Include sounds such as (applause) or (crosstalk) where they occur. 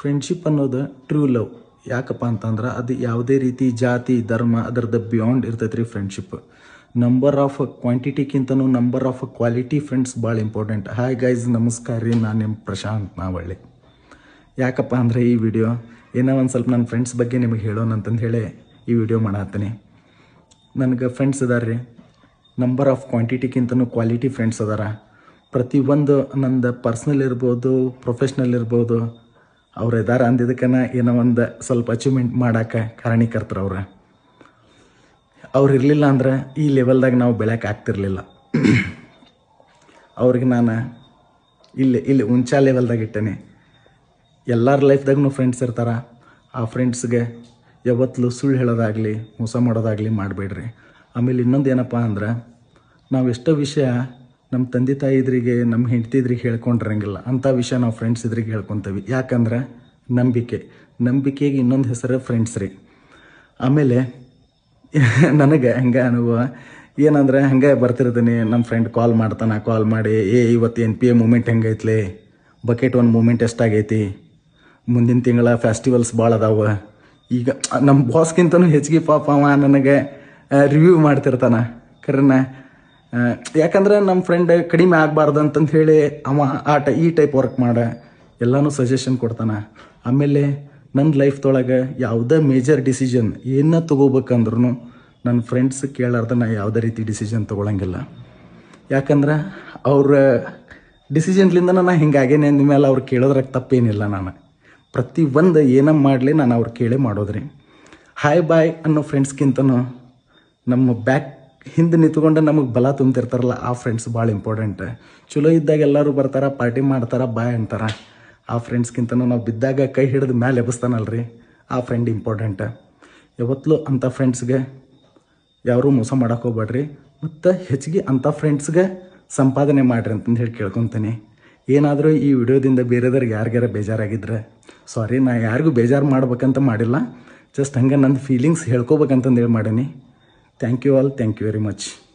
Friendship ಅನ್ನೋದು true love ಯಾಕಪ್ಪ ಅಂತಂದ್ರೆ ಅದು ಯಾವುದೇ ರೀತಿ ಜಾತಿ, ಧರ್ಮ ಅದರದ್ದು ಬಿಯಾಂಡ್ ಇರ್ತೈತೆ ರೀ ಫ್ರೆಂಡ್ಶಿಪ್ ನಂಬರ್ ಆಫ್ ಕ್ವಾಂಟಿಟಿಕ್ಕಿಂತನೂ ನಂಬರ್ ಆಫ್ ಕ್ವಾಲಿಟಿ ಫ್ರೆಂಡ್ಸ್ ಭಾಳ ಇಂಪಾರ್ಟೆಂಟ್ ಹಾಯ್ ಗೈಸ್ ನಮಸ್ಕಾರ ರೀ. ನಾನು ನಿಮ್ಮ ಪ್ರಶಾಂತ್ ನಾವಳ್ಳಿ. ಯಾಕಪ್ಪ ಅಂದರೆ ಈ ವಿಡಿಯೋ ಏನೋ ಒಂದು ಸ್ವಲ್ಪ ನನ್ನ ಫ್ರೆಂಡ್ಸ್ ಬಗ್ಗೆ ನಿಮಗೆ ಹೇಳೋಣ ಅಂತಂದು ಹೇಳಿ ಈ ವಿಡಿಯೋ ಮಾಡತ್ತೀನಿ. ನನಗೆ ಫ್ರೆಂಡ್ಸ್ ಅದಾರ ರೀ. ನಂಬರ್ ಆಫ್ ಕ್ವಾಂಟಿಟಿಗಿಂತನೂ ಕ್ವಾಲಿಟಿ ಫ್ರೆಂಡ್ಸ್ ಅದಾರ. ಪ್ರತಿಯೊಂದು ನಂದು ಪರ್ಸ್ನಲ್ ಇರ್ಬೋದು ಪ್ರೊಫೆಷ್ನಲ್ ಇರ್ಬೋದು ಅವ್ರು ಇದಾರ ಅಂದಿದ್ದಕ್ಕನ ಏನೋ ಒಂದು ಸ್ವಲ್ಪ ಅಚೀವ್ಮೆಂಟ್ ಮಾಡೋಕ್ಕೆ ಕಾರಣೀಕರ್ತರು ಅವ್ರು. ಅವ್ರು ಇರಲಿಲ್ಲ ಅಂದ್ರೆ ಈ ಲೆವೆಲ್ದಾಗ ನಾವು ಬೆಳೆಯೋಕೆ ಆಗ್ತಿರ್ಲಿಲ್ಲ. ಅವ್ರಿಗೆ ನಾನು ಇಲ್ಲಿ ಇಲ್ಲಿ ಉಂಚಾ ಲೆವೆಲ್ದಾಗ ಇಟ್ಟೇನೆ. ಎಲ್ಲರ ಲೈಫ್ದಾಗೂ ಫ್ರೆಂಡ್ಸ್ ಇರ್ತಾರೆ. ಆ ಫ್ರೆಂಡ್ಸ್ಗೆ ಯಾವತ್ತಲೂ ಸುಳ್ಳು ಹೇಳೋದಾಗಲಿ, ಮೋಸ ಮಾಡೋದಾಗಲಿ ಮಾಡಬೇಡ್ರಿ. ಆಮೇಲೆ ಇನ್ನೊಂದು ಏನಪ್ಪ ಅಂದ್ರೆ ನಾವು ಎಷ್ಟೋ ವಿಷಯ ನಮ್ಮ ತಂದೆ ತಾಯಿ ಇದ್ರಿಗೆ ನಮ್ಮ ಹೆಂಡತಿ ಇದ್ರಿಗೆ ಹೇಳ್ಕೊಂಡಿರಂಗಿಲ್ಲ. ಅಂಥ ವಿಷಯ ನಾವು ಫ್ರೆಂಡ್ಸ್ ಇದ್ರಿಗೆ ಹೇಳ್ಕೊತೀವಿ. ಯಾಕಂದ್ರೆ ನಂಬಿಕೆ. ನಂಬಿಕೆಗೆ ಇನ್ನೊಂದು ಹೆಸರು ಫ್ರೆಂಡ್ಸ್ ರೀ. ಆಮೇಲೆ (laughs) ನನಗೆ ಹಂಗೆ ಅನುಭವ? ಏನಂದ್ರೆ ಹಂಗೆ ಬರ್ತಿರ್ತೀನಿ ನಮ್ಮ ಫ್ರೆಂಡ್ ಕಾಲ್ ಮಾಡ್ತಾನೆ ಕಾಲ್ ಮಾಡಿ, ಏ, ಇವತ್ತು ಎನ್ ಪಿ ಎ ಮೂಮೆಂಟ್ ಹೆಂಗೈತ್ಲೆ ಬಕೆಟ್ ಒಂದು ಮೂಮೆಂಟ್ ಎಷ್ಟಾಗೈತಿ? ಮುಂದಿನ ತಿಂಗಳ ಫೆಸ್ಟಿವಲ್ಸ್ ಭಾಳ ಅದಾವ. ಈಗ ನಮ್ಮ ಬಾಸ್ಗಿಂತನೂ ಹೆಚ್ಚಿಗೆ ಪಾಪ ಅವ ನನಗೆ ರಿವ್ಯೂ ಮಾಡ್ತಿರ್ತಾನೆ. ಕರೆನ ಯಾಕಂದ್ರೆ ನಮ್ಮ ಫ್ರೆಂಡ್ ಕಡಿಮೆ ಆಗಬಾರ್ದು ಅಂತಂದು ಹೇಳಿ ಅವ ಆ ಟ, ಈ ಟೈಪ್ ವರ್ಕ್ ಮಾಡ. ಎಲ್ಲನೂ ಸಜೆಷನ್ ಕೊಡ್ತಾನೆ. ಆಮೇಲೆ ನನ್ನ ಲೈಫ್ದೊಳಗೆ ಯಾವುದೇ ಮೇಜರ್ ಡಿಸಿಷನ್ ಏನ ತೊಗೋಬೇಕಂದ್ರೂ ನನ್ನ ಫ್ರೆಂಡ್ಸ್ ಕೇಳಾರ್ದ ನಾ ಯಾವುದೇ ರೀತಿ ಡಿಸಿಷನ್ ತೊಗೊಳಂಗಿಲ್ಲ. ಯಾಕಂದ್ರೆ ಅವ್ರ ಡಿಸಿಷನ್ಲಿಂದ ನಾನು ಹಿಂಗಾಗೇನೆ ಅಂದಮೇಲೆ ಅವ್ರು ಕೇಳೋದ್ರಾಗ ತಪ್ಪೇನಿಲ್ಲ ನಾನು. ಪ್ರತಿ ಒಂದು ಏನ ಮಾಡಲಿ ನಾನು ಅವ್ರು ಕೇಳೇ ಮಾಡೋದ್ರಿ. ಹಾಯ್ ಬಾಯ್ ಅನ್ನೋ ಫ್ರೆಂಡ್ಸ್ಗಿಂತನೂ ನಮ್ಮ ಬ್ಯಾಕ್ ಹಿಂದೆ ನಿಂತ್ಕೊಂಡು ನಮಗೆ ಬಲ ತುಂಬ್ತಿರ್ತಾರಲ್ಲ, ಆ ಫ್ರೆಂಡ್ಸ್ ಭಾಳ ಇಂಪಾರ್ಟೆಂಟ್ ಚಲೋ ಇದ್ದಾಗ ಎಲ್ಲರೂ ಬರ್ತಾರೆ ಪಾರ್ಟಿ ಮಾಡ್ತಾರೆ ಬಾಯ್ ಅಂತಾರೆ. ಆ ಫ್ರೆಂಡ್ಸ್ಗಿಂತನೂ ನಾವು ಬಿದ್ದಾಗ ಕೈ ಹಿಡಿದು ಮೇಲೆ ಎಬ್ಬಿಸ್ತಾನಲ್ರಿ ಆ ಫ್ರೆಂಡ್ ಇಂಪಾರ್ಟೆಂಟ್ ಯಾವತ್ತೂ ಅಂಥ ಫ್ರೆಂಡ್ಸ್ಗೆ ಯಾರೂ ಮೋಸ ಮಾಡೋಕೆ ಹೋಗ್ಬೇಡ್ರಿ ಮತ್ತು ಹೆಚ್ಚಿಗೆ ಅಂಥ ಫ್ರೆಂಡ್ಸ್ಗೆ ಸಂಪಾದನೆ ಮಾಡಿರಿ ಅಂತಂದು ಹೇಳಿ ಕೇಳ್ಕೊತೀನಿ. ಏನಾದರೂ ಈ ವಿಡಿಯೋದಿಂದ ಬೇರೆದವ್ರಿಗೆ ಯಾರಿಗಾರ ಬೇಜಾರಾಗಿದ್ದರೆ ಸಾರಿ ನಾ ಯಾರಿಗೂ ಬೇಜಾರು ಮಾಡ್ಬೇಕಂತ ಮಾಡಿಲ್ಲ ಜಸ್ಟ್ ಹಂಗೆ ನನ್ನ ಫೀಲಿಂಗ್ಸ್ ಹೇಳ್ಕೋಬೇಕಂತಂದು ಹೇಳಿ ಮಾಡೀನಿ. Thank you all. Thank you very much.